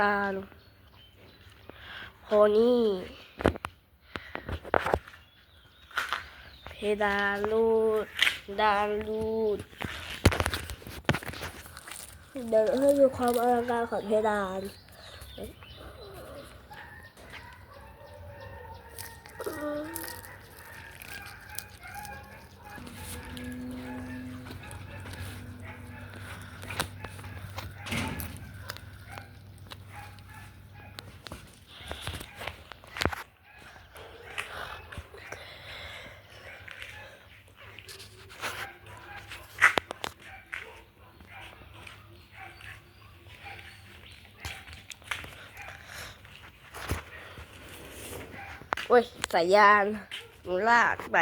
ดานโพนี่เพดานรูดดานรูดเดี๋ยวให้ดูความอลังการของเพดาน โอ้ยสายยานลากไป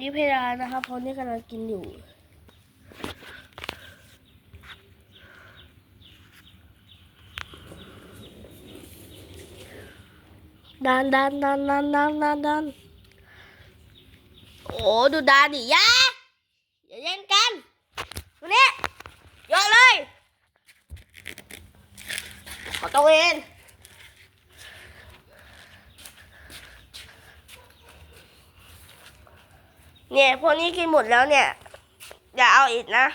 นี่เพดานนะครับเพราะนี่กำลังกินอยู่ดานดานดานดานดานดานดานโอ้ดูดานดิยาอย่าเล่นกันมาเนี่ยยกเลยขอตัวเอง เนี่ยพวกนี้กินหมดแล้วเนี่ย อย่าเอาอีกนะ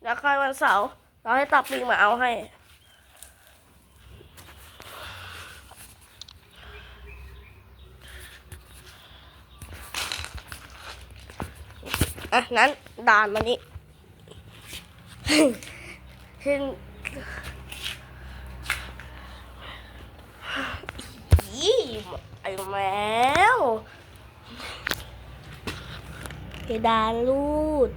เดี๋ยวค่อยวันเสาร์เราให้ตับปิงมาเอาให้ อะ นั้นด่านมานี้ขึ้นยี่ไอ้แม่ วเดานรูด